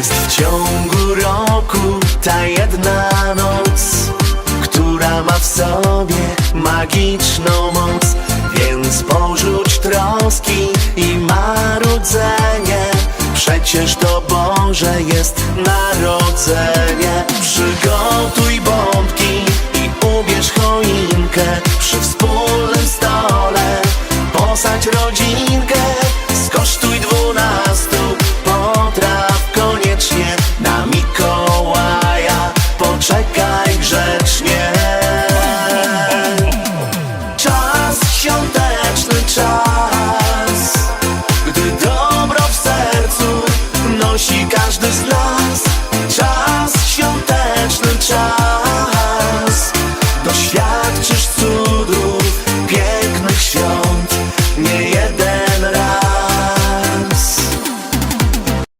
Jest w ciągu roku ta jedna noc, która ma w sobie magiczną moc. Więc porzuć troski i marudzenie. Przecież to Boże jest narodzenie. this